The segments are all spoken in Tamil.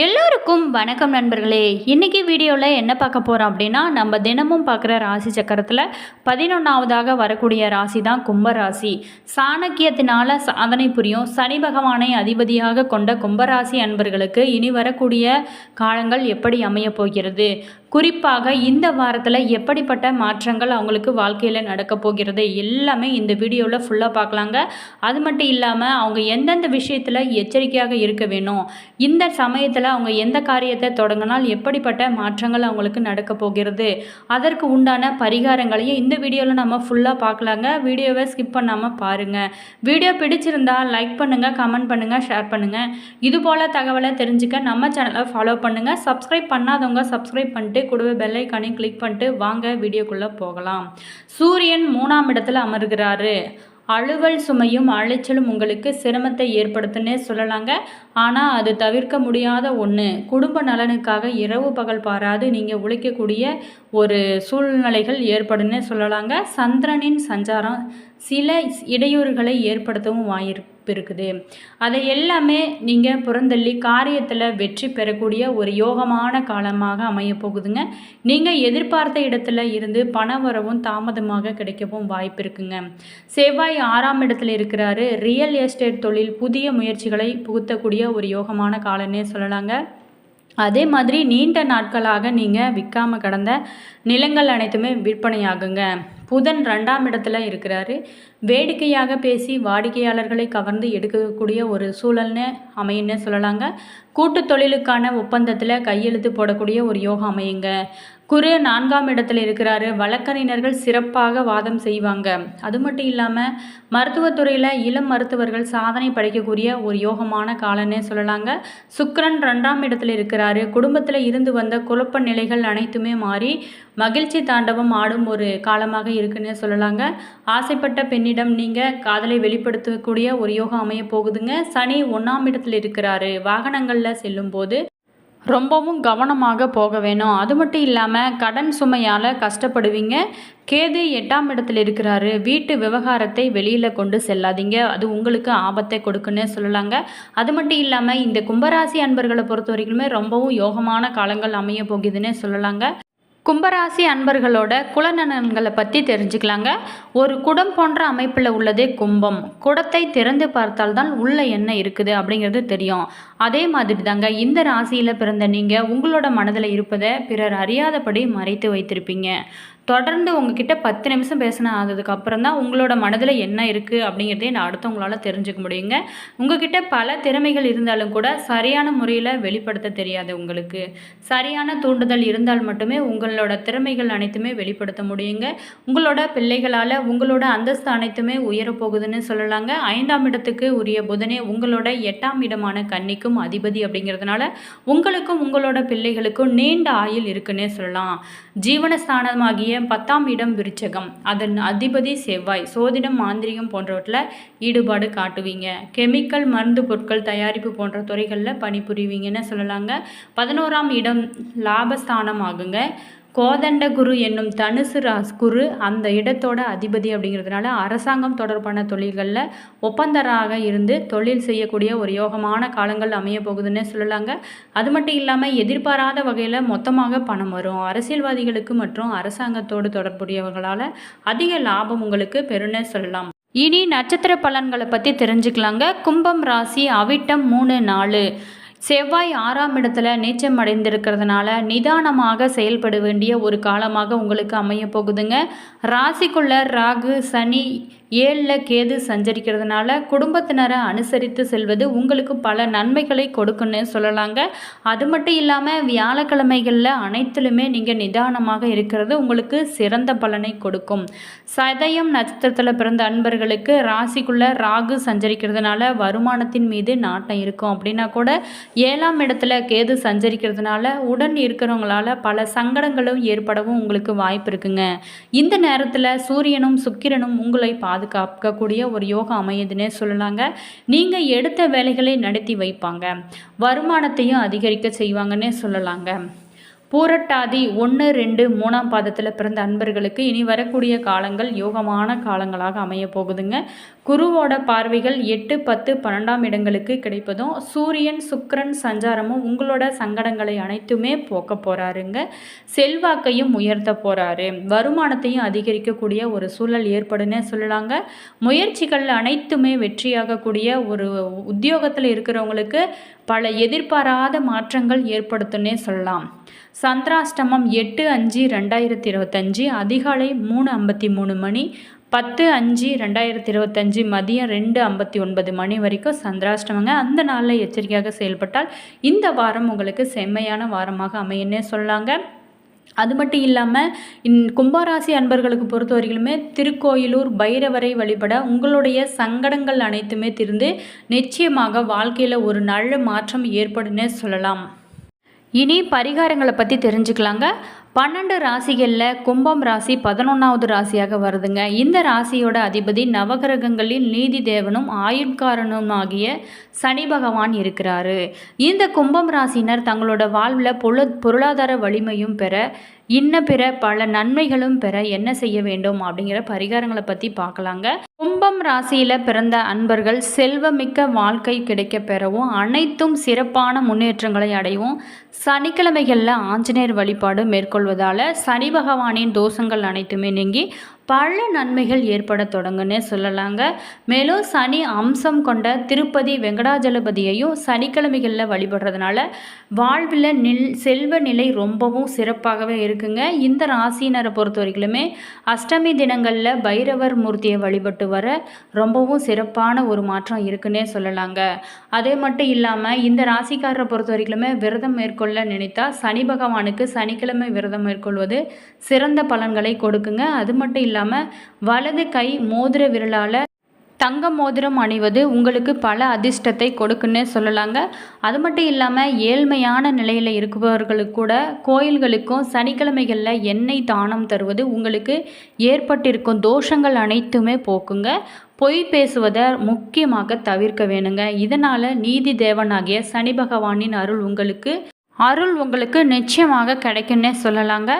எல்லோருக்கும் வணக்கம் நண்பர்களே. இன்றைக்கி வீடியோவில் என்ன பார்க்க போகிறோம் அப்படின்னா நம்ம தினமும் பார்க்குற ராசி சக்கரத்தில் பதினொன்றாவதாக வரக்கூடிய ராசி தான் கும்பராசி. சாணக்கியத்தினால் சாதனை புரியும். சனி பகவானை அதிபதியாக கொண்ட கும்பராசி அன்பர்களுக்கு இனி வரக்கூடிய காலங்கள் எப்படி அமையப் போகிறது? குறிப்பாக இந்த வாரத்தில் எப்படிப்பட்ட மாற்றங்கள் அவங்களுக்கு வாழ்க்கையில் நடக்க போகிறது எல்லாமே இந்த வீடியோவில் ஃபுல்லாக பார்க்கலாங்க. அது மட்டும் இல்லாமல் அவங்க எந்தெந்த விஷயத்தில் எச்சரிக்கையாக இருக்க வேணும் இந்த சமயத்தில் அவங்க எந்த காரியத்தை தொடங்கினால் எப்படிப்பட்ட மாற்றங்கள் அவங்களுக்கு நடக்க போகிறது அதற்கு உண்டான பரிகாரங்களையும் இந்த வீடியோவில் நம்ம ஃபுல்லாக பார்க்கலாங்க. வீடியோவை ஸ்கிப் பண்ணாமல் பாருங்கள் வீடியோ பிடிச்சிருந்தால் லைக் பண்ணுங்கள் கமெண்ட் பண்ணுங்கள் ஷேர் பண்ணுங்கள் இதுபோல் தகவலை தெரிஞ்சுக்க நம்ம சேனலை ஃபாலோ பண்ணுங்கள் சப்ஸ்கிரைப் பண்ணாதவங்க சப்ஸ்கிரைப் பண்ணிட்டு கூடவே பெல் ஐக்கானையும் கிளிக் பண்ணிட்டு வாங்க வீடியோக்குள்ளே போகலாம். சூரியன் மூணாம் இடத்துல அமர்கிறாரு. அலுவல் சுமையும் அலைச்சலும் உங்களுக்கு சிரமத்தை ஏற்படுத்துன்னே சொல்லலாங்க. ஆனால் அது தவிர்க்க முடியாத ஒன்று குடும்ப நலனுக்காக இரவு பகல் பாராது நீங்கள் உழைக்கக்கூடிய ஒரு சூழ்நிலைகள் ஏற்படுன்னே சொல்லலாங்க. சந்திரனின் சஞ்சாரம் சில இடையூறுகளை ஏற்படுத்தவும் வாய்ப்பு இருக்குது அதை எல்லாமே நீங்கள் புறந்தள்ளி காரியத்தில் வெற்றி பெறக்கூடிய ஒரு யோகமான காலமாக அமைய போகுதுங்க. நீங்கள் எதிர்பார்த்த இடத்துல இருந்து பண வரவும் தாமதமாக கிடைக்கவும் வாய்ப்பு இருக்குங்க செவ்வாய் ஆறாம் இடத்துல இருக்கிறாரு. ரியல் எஸ்டேட் தொழில் புதிய முயற்சிகளை புகுத்தக்கூடிய ஒரு யோகமான காலன்னே சொல்லலாங்க. அதே மாதிரி நீண்ட நாட்களாக நீங்கள் விற்காம கடந்த நிலங்கள் அனைத்துமே விற்பனையாகுங்க. புதன் ரெண்டாம் இடத்துல இருக்கிறாரு. வேடிக்கையாக பேசி வாடிக்கையாளர்களை கவர்ந்து எடுக்கக்கூடிய ஒரு சூழல்னு அமையுன்னு சொல்லலாங்க. கூட்டு தொழிலுக்கான ஒப்பந்தத்தில் கையெழுத்து போடக்கூடிய ஒரு யோகம் அமையுங்க. குரு நான்காம் இடத்துல இருக்கிறாரு. வழக்கறிஞர்கள் சிறப்பாக வாதம் செய்வாங்க. அது மட்டும் இல்லாமல் மருத்துவத்துறையில் இளம் மருத்துவர்கள் சாதனை படைக்கக்கூடிய ஒரு யோகமான காலன்னே சொல்லலாங்க. சுக்கரன் ரெண்டாம் இடத்துல இருக்கிறாரு. குடும்பத்தில் இருந்து வந்த குழப்ப நிலைகள் அனைத்துமே மாறி மகிழ்ச்சி தாண்டவம் ஆடும் ஒரு காலமாக இருக்குன்னே சொல்லலாங்க. ஆசைப்பட்ட பெண்ணிடம் நீங்கள் காதலை வெளிப்படுத்தக்கூடிய ஒரு யோகம் அமைய போகுதுங்க. சனி ஒன்றாம் இடத்துல இருக்கிறாரு. வாகனங்களில் செல்லும்போது ரொம்பவும் கவனமாக போக வேணும். அது மட்டும் இல்லாமல் கடன் சுமையால் கஷ்டப்படுவீங்க. கேது எட்டாம் இடத்துல இருக்கிறாரு. வீட்டு விவகாரத்தை வெளியில் கொண்டு செல்லாதீங்க. அது உங்களுக்கு ஆபத்தை கொடுக்குன்னு சொல்லலாங்க. அது மட்டும் இல்லாமல் இந்த கும்பராசி அன்பர்களை பொறுத்த வரைக்குமே ரொம்பவும் யோகமான காலங்கள் அமைய போகுதுன்னு சொல்லலாங்க. கும்பராசி அன்பர்களோட குலநலன்களை பற்றி தெரிஞ்சுக்கலாங்க. ஒரு குடம் போன்ற அமைப்பில் உள்ளதே கும்பம். குடத்தை திறந்து பார்த்தால்தான் உள்ள என்ன இருக்குது அப்படிங்கிறது தெரியும். அதே மாதிரி தாங்க இந்த ராசியில் பிறந்த நீங்கள் உங்களோட மனதில் இருப்பதை பிறர் அறியாதபடி மறைத்து வைத்திருப்பீங்க. தொடர்ந்து உங்ககிட்ட பத்து நிமிஷம் பேசின ஆனதுக்கப்புறம் தான் உங்களோட மனதில் என்ன இருக்குது அப்படிங்கிறதே நான் அடுத்தவங்களால் தெரிஞ்சுக்க முடியுங்க. உங்ககிட்ட பல திறமைகள் இருந்தாலும் கூட சரியான முறையில் வெளிப்படுத்த தெரியாது உங்களுக்கு. சரியான தூண்டுதல் இருந்தால் மட்டுமே உங்களோட திறமைகள் அனைத்துமே வெளிப்படுத்த முடியுங்க. உங்களோட பிள்ளைகளால் உங்களோட அந்தஸ்து அனைத்துமே உயரப்போகுதுன்னு சொல்லலாங்க. ஐந்தாம் இடத்துக்கு உரிய புதனே உங்களோட எட்டாம் இடமான கன்னிக்கும் அதிபதி அப்படிங்கிறதுனால உங்களுக்கும் உங்களோட பிள்ளைகளுக்கும் நீண்ட ஆயுள் இருக்குன்னே சொல்லலாம். ஜீவனஸ்தானமாகிய பத்தாம் இடம் விருச்சகம். அதன் அதிபதி செவ்வாய். சோதிடம் மாந்திரிகம் போன்றவற்றில் ஈடுபாடு காட்டுவீங்க. கெமிக்கல் மருந்து பொருட்கள் தயாரிப்பு போன்ற துறைகளில் பணிபுரிவீங்கன்னு சொல்லலாங்க. பதினோராம் இடம் லாபஸ்தானம் ஆகுங்க கோதண்ட குரு என்னும் தனுசு ராஸ் குரு அந்த இடத்தோட அதிபதி அப்படிங்கிறதுனால அரசாங்கம் தொடர்பான தொழில்களில் ஒப்பந்தராக இருந்து தொழில் செய்யக்கூடிய ஒரு யோகமான காலங்கள் அமைய போகுதுன்னு சொல்லலாங்க. அது மட்டும் இல்லாமல் எதிர்பாராத வகையில் மொத்தமாக பணம் வரும். அரசியல்வாதிகளுக்கு மற்றும் அரசாங்கத்தோடு தொடர்புடையவர்களால் அதிக லாபம் உங்களுக்கு பெருன்னு சொல்லலாம். இனி நட்சத்திர பலன்களை பற்றி தெரிஞ்சுக்கலாங்க. கும்பம் ராசி அவிட்டம் மூணு நாலு. செவ்வாய் ஆறாம் இடத்துல நீச்சம் அடைந்திருக்கிறதுனால நிதானமாக செயல்பட வேண்டிய ஒரு காலமாக உங்களுக்கு அமைய போகுதுங்க. ராசிக்குள்ள ராகு சனி ஏழில் கேது சஞ்சரிக்கிறதுனால குடும்பத்தினரை அனுசரித்து செல்வது உங்களுக்கு பல நன்மைகளை கொடுக்குன்னு சொல்லலாங்க. அது மட்டும் இல்லாமல் வியாழக்கிழமைகளில் அனைத்திலுமே நீங்கள் நிதானமாக இருக்கிறது உங்களுக்கு சிறந்த பலனை கொடுக்கும். சதயம் நட்சத்திரத்தில் பிறந்த அன்பர்களுக்கு ராசிக்குள்ள ராகு சஞ்சரிக்கிறதுனால வருமானத்தின் மீது நாட்டம் இருக்கும். அப்படின்னா கூட ஏழாம் இடத்துல கேது சஞ்சரிக்கிறதுனால உடன் இருக்கிறவங்களால பல சங்கடங்களும் ஏற்படவும் உங்களுக்கு வாய்ப்பு இருக்குங்க. இந்த நேரத்தில் சூரியனும் சுக்கிரனும் உங்களை பாதுகாக்கக்கூடிய ஒரு யோகம் அமையுதுன்னே சொல்லலாங்க. நீங்கள் எடுத்த வேலைகளை நடத்தி வைப்பாங்க. வருமானத்தையும் அதிகரிக்க செய்வாங்கன்னே சொல்லலாங்க. பூரட்டாதி ஒன்று ரெண்டு மூணாம் பாதத்தில் பிறந்த அன்பர்களுக்கு இனி வரக்கூடிய காலங்கள் யோகமான காலங்களாக அமைய போகுதுங்க. குருவோட பார்வைகள் எட்டு பத்து பன்னெண்டாம் இடங்களுக்கு கிடைப்பதும் சூரியன் சுக்கரன் சஞ்சாரமும் உங்களோட சங்கடங்களை அனைத்துமே போக்க போகிறாருங்க செல்வாக்கையும் உயர்த்த போகிறாரு வருமானத்தையும் அதிகரிக்கக்கூடிய ஒரு சூழல் ஏற்படுன்னு சொல்லலாங்க. முயற்சிகள் அனைத்துமே வெற்றியாகக்கூடிய ஒரு உத்தியோகத்தில் இருக்கிறவங்களுக்கு பல எதிர்பாராத மாற்றங்கள் ஏற்படுத்துன்னே சொல்லலாம். சந்திராஷ்டமம் எட்டு அஞ்சு ரெண்டாயிரத்தி இருபத்தஞ்சி அதிகாலை மூணு ஐம்பத்தி மூணு மணி பத்து அஞ்சு ரெண்டாயிரத்தி இருபத்தஞ்சி மதியம் ரெண்டு ஐம்பத்தி ஒன்பது மணி வரைக்கும் சந்திராஷ்டமங்க. அந்த நாளில் எச்சரிக்கையாக செயல்பட்டால் இந்த வாரம் உங்களுக்கு செம்மையான வாரமாக அமையன்னே சொல்லாங்க அது மட்டும் இல்லாமல் இன் கும்பராசி அன்பர்களுக்கு பொறுத்த வரையிலுமே திருக்கோயிலூர் பைரவரை வழிபட உங்களுடைய சங்கடங்கள் அனைத்துமே திருந்து நிச்சயமாக வாழ்க்கையில் ஒரு நல்ல மாற்றம் ஏற்படுன்னு சொல்லலாம். இனி பரிகாரங்களை பற்றி தெரிஞ்சுக்கலாங்க. பன்னெண்டு ராசிகளில் கும்பம் ராசி பதினொன்றாவது ராசியாக வருதுங்க. இந்த ராசியோட அதிபதி நவகிரகங்களில் நீதி தேவனும் ஆயுட்காரனும் ஆகிய சனி பகவான் இருக்கிறாரு. இந்த கும்பம் ராசினர் தங்களோட வாழ்வில் பொருள பொருளாதார வலிமையும் பெற இன்ன பிற பல நன்மைகளும் பெற என்ன செய்ய வேண்டும் அப்படிங்கிற பரிகாரங்களை பற்றி பார்க்கலாங்க கும்பம் ராசியில் பிறந்த அன்பர்கள் செல்வமிக்க வாழ்க்கை கிடைக்க பெறவும் அனைத்தும் சிறப்பான முன்னேற்றங்களை அடையவும் சனிக்கிழமைகளில் ஆஞ்சநேயர் வழிபாடு மேற்கொள்வதால் சனி பகவானின் தோஷங்கள் அனைத்துமே நீங்கி பல நன்மைகள் ஏற்பட தொடங்குன்னு சொல்லலாங்க. மேலும் சனி அம்சம் கொண்ட திருப்பதி வெங்கடாஜலபதியையும் சனிக்கிழமைகளில் வழிபடுறதுனால வாழ்வில் நில் செல்வ நிலை ரொம்பவும் சிறப்பாகவே இருக்குங்க. இந்த ராசினரை பொறுத்த வரைக்குமே அஷ்டமி தினங்களில் பைரவர் மூர்த்தியை வழிபட்டு வர ரொம்பவும் சிறப்பான ஒரு மாற்றம் இருக்குன்னே சொல்லலாங்க. அதே மட்டும் இல்லாமல் இந்த ராசிக்காரரை பொறுத்த வரைக்குமே விரதம் மேற்கொள்ள நினைத்தா சனி பகவானுக்கு சனிக்கிழமை விரதம் மேற்கொள்வது சிறந்த பலன்களை கொடுக்குங்க. அது மட்டும் இல்லாமல் வலது கை மோதிர விரலால் தங்க மோதிரம் அணிவது உங்களுக்கு பல அதிர்ஷ்டத்தை கொடுக்குன்னே சொல்லலாங்க. அது மட்டும் இல்லாமல் ஏழ்மையான நிலையில் இருப்பவர்களுக்கு கூட கோயில்களுக்கும் சனிக்கிழமைகளில் எண்ணெய் தானம் தருவது உங்களுக்கு ஏற்பட்டிருக்கும் தோஷங்கள் அனைத்துமே போக்குங்க. பொய் பேசுவதை முக்கியமாக தவிர்க்க வேணுங்க. இதனால் நீதி தேவனாகிய சனி பகவானின் அருள் உங்களுக்கு அருள் உங்களுக்கு நிச்சயமாக கிடைக்குன்னே சொல்லலாங்க.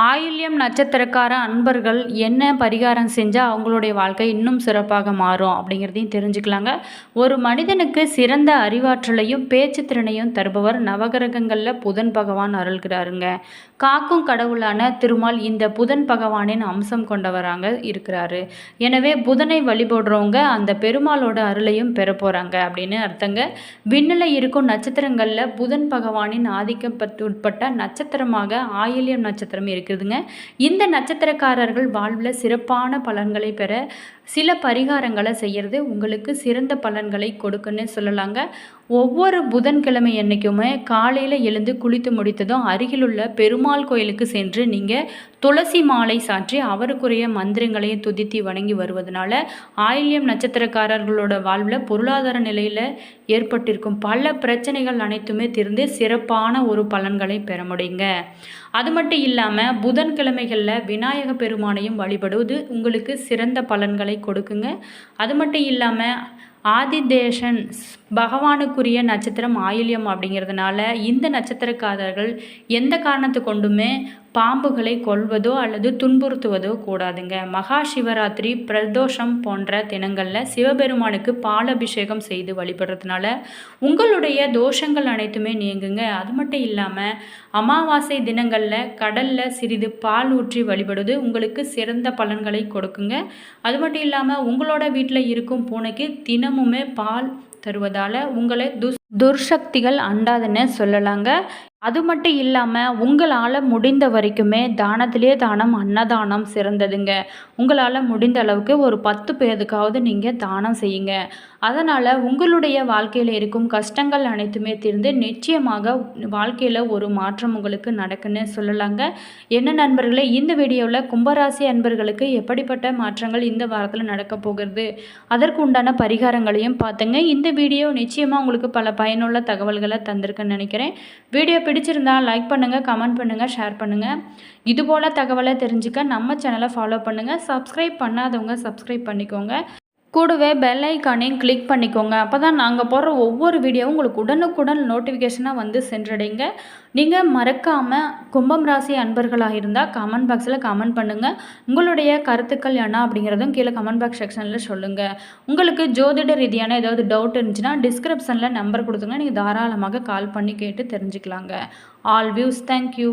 ஆயுள்யம் நட்சத்திரக்கார அன்பர்கள் என்ன பரிகாரம் செஞ்சால் அவங்களுடைய வாழ்க்கை இன்னும் சிறப்பாக மாறும் அப்படிங்கிறதையும் தெரிஞ்சுக்கலாங்க. ஒரு மனிதனுக்கு சிறந்த அறிவாற்றலையும் பேச்சு திறனையும் தருபவர் நவகிரகங்களில் புதன் பகவான் அருள்கிறாருங்க. காக்கும் கடவுளான திருமால் இந்த புதன் பகவானின் அம்சம் கொண்டவராங்க இருக்கிறாரு. எனவே புதனை வழிபடுறவங்க அந்த பெருமாளோட அருளையும் பெற போகிறாங்க அப்படின்னு அர்த்தங்க. விண்ணில் இருக்கும் நட்சத்திரங்களில் புதன் பகவானின் ஆதிக்கப்பட்டு உட்பட்ட நட்சத்திரமாக ஆயில்யம் நட்சத்திரம் இருக்குதுங்க. இந்த நட்சத்திரக்காரர்கள் வாழ்வில் சிறப்பான பலன்களை பெற சில பரிகாரங்களை செய்கிறது உங்களுக்கு சிறந்த பலன்களை கொடுக்குன்னு சொல்லலாங்க. ஒவ்வொரு புதன்கிழமை என்றைக்குமே காலையில் எழுந்து குளித்து முடித்ததும் அருகிலுள்ள பெருமாள் கோயிலுக்கு சென்று நீங்கள் துளசி மாலை சாற்றி அவருக்குரிய மந்திரங்களையும் துதித்தி வணங்கி வருவதனால ஆயில்யம் நட்சத்திரக்காரர்களோட வாழ்வில் பொருளாதார நிலையில் ஏற்பட்டிருக்கும் பல பிரச்சனைகள் அனைத்துமே திருந்து சிறப்பான ஒரு பலன்களை பெற முடியுங்க. அது மட்டும் இல்லாமல் புதன்கிழமைகளில் விநாயக பெருமானையும் வழிபடுவது உங்களுக்கு சிறந்த பலன்களை கொடுக்குங்க. அது மட்டும் இல்லாமல் ஆதிதேஷன் பகவானுக்குரிய நட்சத்திரம் ஆயில்யம் அப்படிங்கிறதுனால இந்த நட்சத்திரக்காரர்கள் எந்த காரணத்தை கொண்டுமே பாம்புகளை கொல்வதோ அல்லது துன்புறுத்துவதோ கூடாதுங்க. மகா சிவராத்திரி பிரதோஷம் போன்ற தினங்களில் சிவபெருமானுக்கு பாலபிஷேகம் செய்து வழிபடுறதுனால உங்களுடைய தோஷங்கள் அனைத்துமே நீங்குங்க. அது மட்டும் இல்லாமல் அமாவாசை தினங்களில் கடலில் சிறிது பால் ஊற்றி வழிபடுவது உங்களுக்கு சிறந்த பலன்களை கொடுக்குங்க. அது மட்டும் இல்லாமல் உங்களோட வீட்டில் இருக்கும் பூனைக்கு தினமுமே பால் தருவதால் உங்களை துஷ் துர்சக்திகள் அண்டாதுன்னு சொல்லலாங்க. அது மட்டும் இல்லாமல் உங்களால் முடிந்த வரைக்குமே தானத்திலே தானம் அன்னதானம் சிறந்ததுங்க. உங்களால் முடிந்த அளவுக்கு ஒரு பத்து பேருக்காவது நீங்கள் தானம் செய்யுங்க. அதனால் உங்களுடைய வாழ்க்கையில் இருக்கும் கஷ்டங்கள் அனைத்துமே தீர்ந்து நிச்சயமாக வாழ்க்கையில் ஒரு மாற்றம் உங்களுக்கு நடக்குன்னு சொல்லலாங்க. என்ன நண்பர்களே இந்த வீடியோவில் கும்பராசி அன்பர்களுக்கு எப்படிப்பட்ட மாற்றங்கள் இந்த வாரத்தில் நடக்க போகிறது அதற்கு உண்டான பரிகாரங்களையும் பார்த்துங்க. இந்த வீடியோ நிச்சயமாக உங்களுக்கு பல பயனுள்ள தகவல்களை தந்திருக்குன்னு நினைக்கிறேன். வீடியோ பிடிச்சிருந்தால் லைக் பண்ணுங்கள் கமெண்ட் பண்ணுங்கள் ஷேர் பண்ணுங்கள் இதுபோல் தகவலை தெரிஞ்சுக்க நம்ம சேனலை ஃபாலோ பண்ணுங்கள் சப்ஸ்கிரைப் பண்ணாதவங்க சப்ஸ்கிரைப் பண்ணிக்கோங்க. கூடவே பெல் ஐக்கானையும் கிளிக் பண்ணிக்கோங்க. அப்போ தான் நாங்கள் போடுற ஒவ்வொரு வீடியோவும் உங்களுக்கு உடனுக்குடன் நோட்டிஃபிகேஷனாக வந்து சென்றடைங்க. நீங்கள் மறக்காமல் கும்பம் ராசி அன்பர்களாக இருந்தால் கமெண்ட் பாக்ஸில் கமெண்ட் பண்ணுங்கள் உங்களுடைய கருத்துக்கள் என்ன அப்படிங்கிறதும் கீழே கமெண்ட் பாக்ஸ் செக்ஷனில் சொல்லுங்கள் உங்களுக்கு ஜோதிட ரீதியான ஏதாவது டவுட் இருந்துச்சுன்னா டிஸ்கிரிப்ஷனில் நம்பர் கொடுத்துங்க. நீங்கள் தாராளமாக கால் பண்ணி கேட்டு தெரிஞ்சுக்கலாங்க. All views thank you